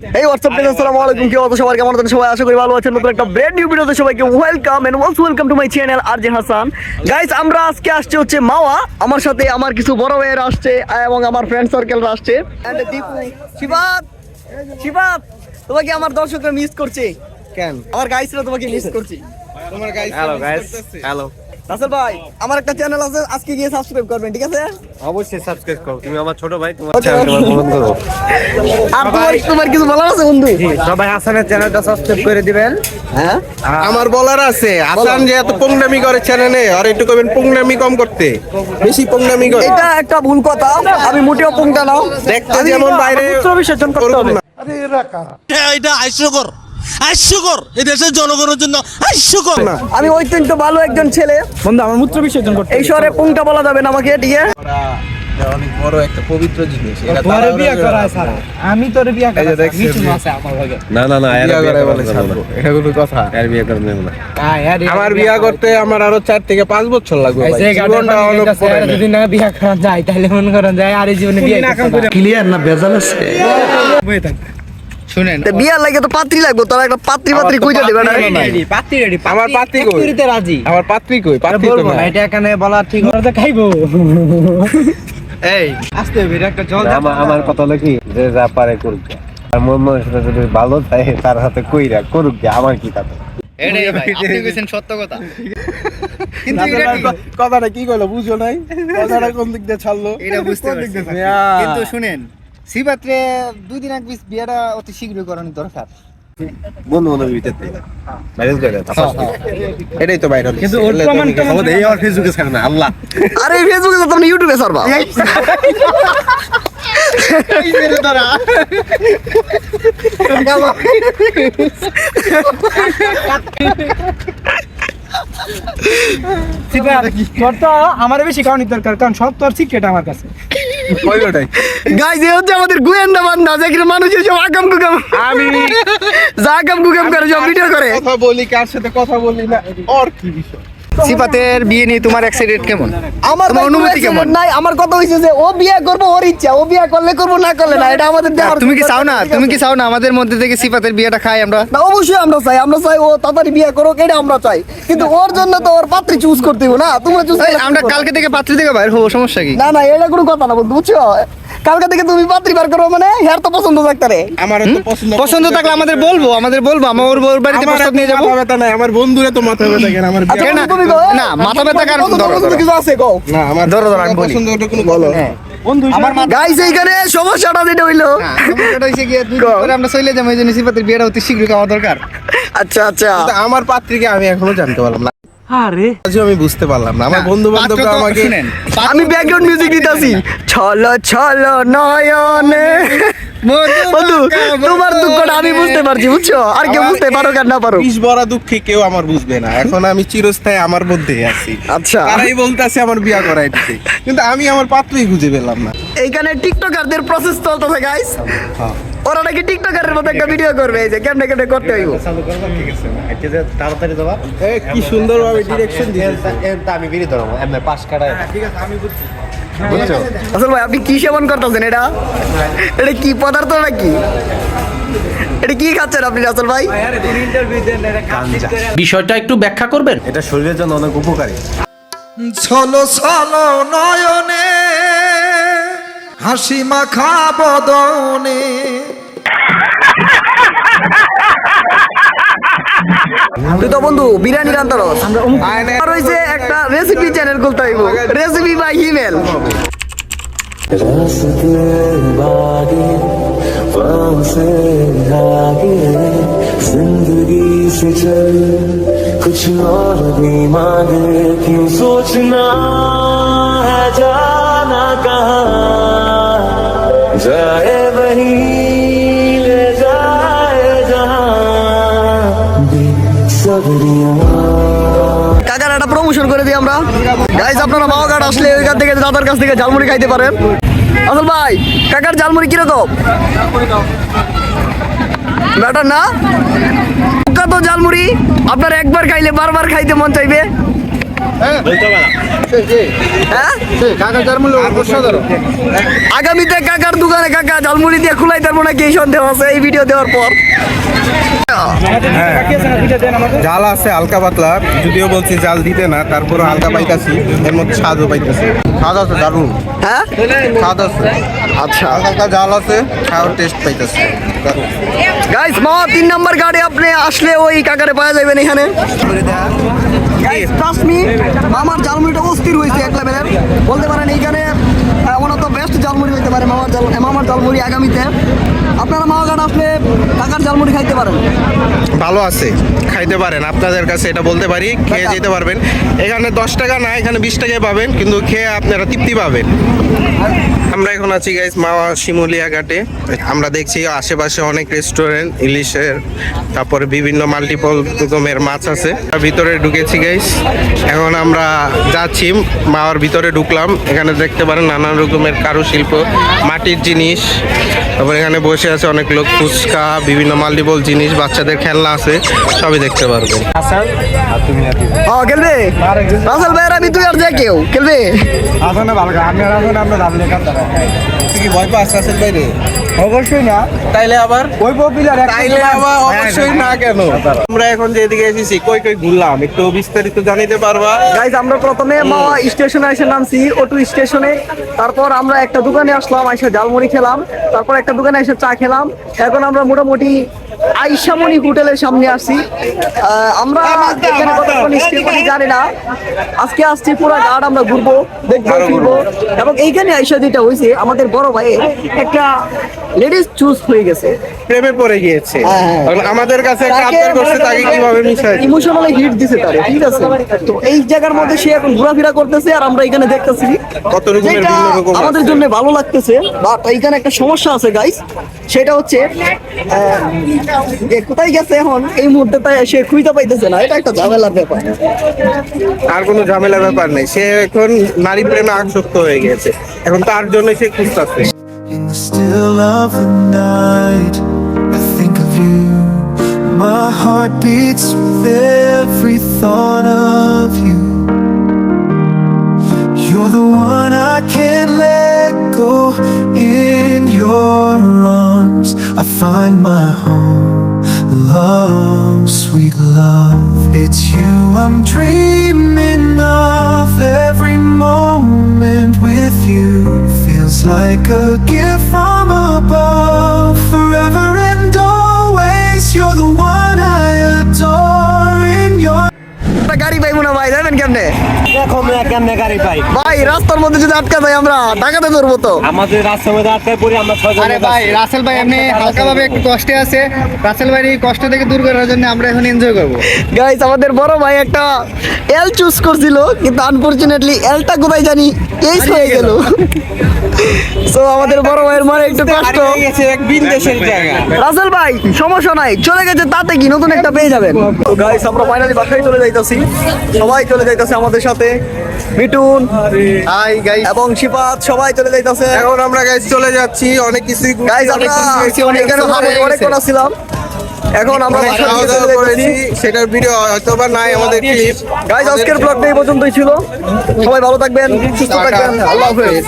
এই WhatsApp guys আসসালামু আলাইকুম কি অবস্থা সবার কেমন আছেন সবাই আশা করি ভালো আছেন নতুন একটা ব্র্যান্ড নিউ ভিডিওতে সবাইকে welcome and also welcome to my channel RJ Hasan guys আমরা আজকে আসছে হচ্ছে মাওয়া আমার সাথে আমার কিছু বড় ভাইয়েরা আসছে এবং আমার ফ্রেন্ড সার্কেলরা আসছে এন্ড দীপু শিবাত শিবাত তোমাকে আমার দর্শকরা মিস করছে কেন আমার গাইসরা তোমাকে মিস করছে তোমার guys hello guys hello Rasel ভাই আমার একটা চ্যানেল আছে আজকে গিয়ে সাবস্ক্রাইব করবেন ঠিক আছে? অবশ্যই সাবস্ক্রাইব করো। তুমি আমার ছোট ভাই তোমার চ্যানেল করো আর তোমার তোমার কিছু বলার আছে বন্ধু? সবাই হাসানের চ্যানেলটা সাবস্ক্রাইব করে দিবেন। হ্যাঁ? আমার বলার আছে আসান যে এত পোংনামি করে চ্যানেলে আর একটু কবেন পোংনামি কম করতে। বেশি পোংনামি করে। এটা একটা ভুল কথা আমি মোটেও পুংটা নাও দেখতে যেমন বাইরে বিসর্জন করতে হবে। হ্যাঁ, এটা হাস্যকর। এই দেশের জনগণের জন্য হাস্যকর। আমি অত্যন্ত ভালো একজন ছেলে। বন্ধু আমার মূত্র বিসর্জন করতে এই শহরে পুংটা বলা যাবে না আমাকে ঠিক অনেক বড় একটা পবিত্র জিনিস এটা তোরে বিয়া করা ছাড়া আমি তোরে বিয়া করা যে দেখছিস, মিঠুন বিয়ে- আছে আমার ভাগে। না না না বিয়া করা বলে ছাড়বো এটা কোনো কথা। এর বিয়ে করে নেব না। হ্যাঁ আমার বিয়া করতে আমার আরও চার থেকে পাঁচ বছর লাগবে ভাই। জীবনটা অনেক পরে যদি না বিয়া করা যায় তাহলে মনে করেন যায় আর এই জীবনে বিয়ে ক্লিয়ার না। ভেজাল আছে? শুনেন বিয়ার লাগে তো পাত্রী লাগবে তোরা একটা পাত্রী পাত্রী আমার তো কইটা দিবে না? পাত্রী রেডি আমার পাত্রী কই? পাত্রীতে রাজি। আমার পাত্রী কই? পাত্রী তো না এটা এখানে বলা ঠিক ওরা তো খাইবো। এই আসতে একটা জল আমার আমার কথা হলো কি যে যা পারে করুক আর মন মানুষটা যদি ভালো থাকে তার হাতে কইরা করুক গে, আমার কি তাতে? এটাই ভাই আপনি কইছেন সত্য কথা। কিন্তু এটা রাতের কথাটা কি কইলো বুঝো নাই? কথাটা কোন দিক দিয়ে ছাড়লো? এটা বুঝতে পারছি কিন্তু শুনেন শিবাত্রে দুই দিন আগে বিয়াটা অতি শীঘ্রই করানোর দরকার। বন্ধু বান্ধবের ভিতর থেকে। করে এটাই তো বাইরে কিন্তু ওর প্রমাণটা আমাদের এই আর ফেসবুকে ছাড়ে না আল্লাহ। আরে ফেসবুকে তো তুমি ইউটিউবে সারবা তোর তো আমার বেশি কারণ দরকার কারণ সব তো তোর সিক্রেট আমার কাছে। গাইজ এই হচ্ছে আমাদের গোয়েন্দা বান্দা যেখানে মানুষের সব আগাম গুগাম। আমি যা আগাম গুগাম করে সব ভিডিও করে কথা বলি কার সাথে কথা বলি না ওর কি বিষয়? সিপাতের বিয়ে নিয়ে তোমার এক্সাইটেড কেমন? আমার তোমার অনুমতি কেমন? নাই। আমার কথা হইছে যে ও বিয়ে করবে ওর ইচ্ছা। ও বিয়ে করলে করব না করলে না এটা আমাদের দেওয়ার তুমি কি চাও না? তুমি কি চাও না আমাদের মধ্যে থেকে সিপাতের বিয়েটা খাই আমরা? না অবশ্যই আমরা চাই। আমরা চাই ও তাড়াতাড়ি বিয়ে করুক এটা আমরা চাই। কিন্তু ওর জন্য তো ওর পাত্রী চুজ করতে হবে না। তুমি চুজ আমরা কালকে থেকে পাত্রী থেকে বাইর হব সমস্যা কি? না না এটা কোনো কথা না বন্ধু বুঝছ? কালকে থেকে তুমি পাত্রী বার করো মানে হেয়ার তো পছন্দ থাকতে রে আমার তো পছন্দ পছন্দ থাকলে আমাদের বলব আমাদের বলব আমার ওর বাড়িতে প্রস্তাব নিয়ে যাব। আমার বন্ধুরা তো মাথা ব্যথা কেন আমার আচ্ছা, না, মাথা ব্যথা কার- পছন্দ- ধরো, পছন্দ ধরো। কিছু আছে কও। না আমার ধরো, ধরো, আমি বলি। কোনো বলো। আমার মা গাইস এইখানে সমস্যাটা যেটা হইল। সমস্যাটা হইছে গিয়ে দুই দিন পরে আমরা চলে যাব এই জন্য সিপাতের বিয়েটা অতি শীঘ্রই খাওয়া দরকার। আচ্ছা আচ্ছা। আমার পাত্রীকে আমি এখনও জানতে পারলাম না। আরে। আমি বুঝতে পারলাম না। আমার বন্ধু বান্ধব আমাকে আমি ব্যাকগ্রাউন্ড মিউজিক দিতাছি ছলো ছলো নয়নে। বন্ধু তোমার দুঃখটা আমি বুঝতে পারছি বুঝছ? আর কেউ বুঝতে পারো আর না পারো বিষ বড়া দুঃখে কেউ আমার বুঝবে না। এখন আমি চিরস্থায়ী আমার মধ্যে আছি। আচ্ছা। তারাই বলতেছে আমার বিয়া করাইতে কিন্তু আমি আমার পাত্রই খুঁজে পেলাম না। এইখানে টিকটকারদের প্রসেস চলতেছে গাইস ওরা নাকি টিকটকারের মতো একটা ভিডিও করবে এই যে কেমনে কেমনে করতে হইব? চালু করবা ঠিক আছে এটা যে তাড়াতাড়ি এ, কি সুন্দর ভাবে ডিরেকশন দিয়েছে আমি বেরিয়ে ধরবো এমনি পাশ কাটায় ঠিক আছে আমি বুঝছি? বুঝছ আসল ভাই আপনি কি সেবন করতেছেন এটা? এটা কি পদার্থ নাকি? এটা কি খাচ্ছেন আপনি আসল ভাই? বিষয়টা একটু ব্যাখ্যা করবেন? এটা শরীরের জন্য অনেক উপকারী। ছলো ছলো নয়নে হাসি মাখা বদনে তুই তো বন্ধু বিরিয়ানি রান্তারস আর হইছে একটা রেসিপি চ্যানেল খুলতে হইব রেসিপি বাই হিমেল जिंदगी से चल कुछ और भी मांगे क्यों सोचना है जाना कहाँ जाए কাকার একটা প্রমোশন করে দিই আমরা। গাইজ আপনারা বাবাঘাট আসলে ওইখান থেকে দাদার কাছ থেকে ঝালমুড়ি খাইতে পারেন। আসল ভাই, কাকার ঝালমুড়ি কীরকম? ব্যাটার না? তো ঝালমুড়ি। আপনার একবার খাইলে বারবার খাইতে মন চাইবে। হ্যাঁ আগামীতে কাকার দোকানে কাকা ঝালমুড়ি দিয়ে খুলাই তারপর নাকি? এই সন্দেহ আছে এই ভিডিও দেওয়ার পর। জাল আছে হালকা পাতলা। যদিও বলছি জাল দিতে না তারপরে হালকা পাইতাছি এর মধ্যে স্বাদও পাইতাছি। স্বাদ আছে দারুণ। হ্যাঁ? স্বাদ আছে। আচ্ছা। হালকা জাল আছে খাওয়ার টেস্ট পাইতাছি। গাইস মা তিন নাম্বার গাড়ি আপনি আসলে ওই কাকারে পাওয়া যাবেন এখানে। ট্রাস্ট মি মামার জালমুড়িটা অস্থির হয়েছে এক লেভেলের বলতে পারেন এইখানে ওনার তো বেস্ট জালমুড়ি হইতে পারে মামার জাল মামার জালমুড়ি আগামীতে। আপনারা মাওয়াঘাট আসলে টাকার জালমুড়ি খাইতে পারেন। ভালো আছে খাইতে পারেন। আপনাদের কাছে এটা বলতে পারি খেয়ে যেতে পারবেন। এখানে দশ টাকা না এখানে বিশ টাকায় পাবেন কিন্তু খেয়ে আপনারা তৃপ্তি পাবেন। আমরা এখন আছি গাইস মাওয়া শিমুলিয়া ঘাটে। আমরা দেখছি আশেপাশে অনেক রেস্টুরেন্ট ইলিশের তারপরে বিভিন্ন মাল্টিপল রকমের মাছ আছে। ভিতরে ঢুকেছি গাইস এখন আমরা যাচ্ছি মাওয়ার ভিতরে ঢুকলাম। এখানে দেখতে পারেন নানান রকমের কারুশিল্প মাটির জিনিস। তারপর এখানে বসে আছে অনেক লোক ফুচকা বিভিন্ন মাল্টিপল জিনিস বাচ্চাদের খেলনা আছে সবই দেখতে পারবেন। আর তুমি আর খেলবে? রাসেল ভাইয়ের আমি তুই আর যে কেউ খেলবে? আসলে ভালো আমি আর আমরা কি ভয় পাস অবশ্যই না। তাইলে আবার? ওই পপিলার তাইলে আবার অবশ্যই না কেন? আমরা এখন যেদিকে এসেছি কই কই ঘুরলাম? একটু বিস্তারিত জানিতে পারবা? গাইজ আমরা প্রথমে মাওয়া স্টেশনে এসে নামছি স্টেশনে। তারপর আমরা একটা দোকানে আসলাম এসে জালমুড়ি খেলাম। তারপর একটা দোকানে এসে চা খেলাম। এখন আমরা মোটামুটি আইসামণি হোটেলের সামনে আহ, আমরা এখানে কতক্ষণ স্টে করি জানি না। আজকে আসছি পুরো ঘাট আমরা ঘুরবো দেখব ফিরবো। এবং এইখানে আইসা যেটা হয়েছে আমাদের বড় ভাইয়ের একটা লেডিস চুজ হয়ে গেছে। প্রেমে পড়ে গিয়েছে। হ্যাঁ। আমাদের কাছে একটা আবদার করছে তাকে কীভাবে মিশাই ইমোশনালি হিট দিছে তারে ঠিক আছে? তো এই জায়গার মধ্যে সে এখন ঘোরাফেরা করতেছে আর আমরা এখানে দেখতেছি। কত রকমের। আমাদের জন্য ভালো লাগতেছে বাট এইখানে একটা সমস্যা আছে গাইস সেটা হচ্ছে কোথায় গেছে এখন? এই মুহূর্তে তাই সে খুঁজতে পাইতেছে না। এটা একটা ঝামেলার ব্যাপার। আর কোনো ঝামেলার ব্যাপার নেই। সে এখন নারী প্রেমে আসক্ত হয়ে গেছে। এখন তার জন্য সে খুঁজতেছে। In the still of the night, I think of you. My heart beats with every thought of you. I find my home. Love, sweet love, it's you I'm dreaming of. Every moment with you feels like a gift পাইবো না ভাই যাবেন কেমনে? দেখো মেয়ে কেমনে গাড়ি পাই। ভাই রাস্তার মধ্যে যদি আটকা যাই আমরা টাকাতে ধরবো তো। আমাদের রাস্তার মধ্যে আটকায় পড়ি আমরা ছয়জন আরে ভাই রাসেল ভাই এমনি হালকাভাবে একটু কষ্টে আছে। রাসেল ভাইয়ের এই কষ্ট থেকে দূর করার জন্য আমরা এখন এনজয় করব। গাইস আমাদের বড় ভাই একটা এল চুজ করছিল কিন্তু আনফরচুনেটলি এলটা কোথায় জানি এইস হয়ে গেল। সো আমাদের বড় ভাইয়ের মনে একটু কষ্ট। এক বিন জায়গা রাসেল ভাই সমস্যা নাই। চলে গেছে তাতে কি? নতুন একটা পেয়ে যাবেন। তো গাইস আমরা ফাইনালি বাসায় চলে যাইতাছি। সবাই চলে যাইতাছে আমাদের সাথে। মিটুন হাই গাইস এবং শিপাত সবাই চলে যাইতাছে। এখন আমরা গাইজ চলে যাচ্ছি। অনেক ঘুরছি, গাইস আমরা কিছু অনেক হয়ে ছিলাম এখন আমরা সেটার ভিডিও হয়তো বা নাই আমাদের ক্লিপ গাইস আজকের ব্লগটা এই পর্যন্তই ছিল। সবাই ভালো থাকবেন সুস্থ থাকবেন। আল্লাহ হাফেজ।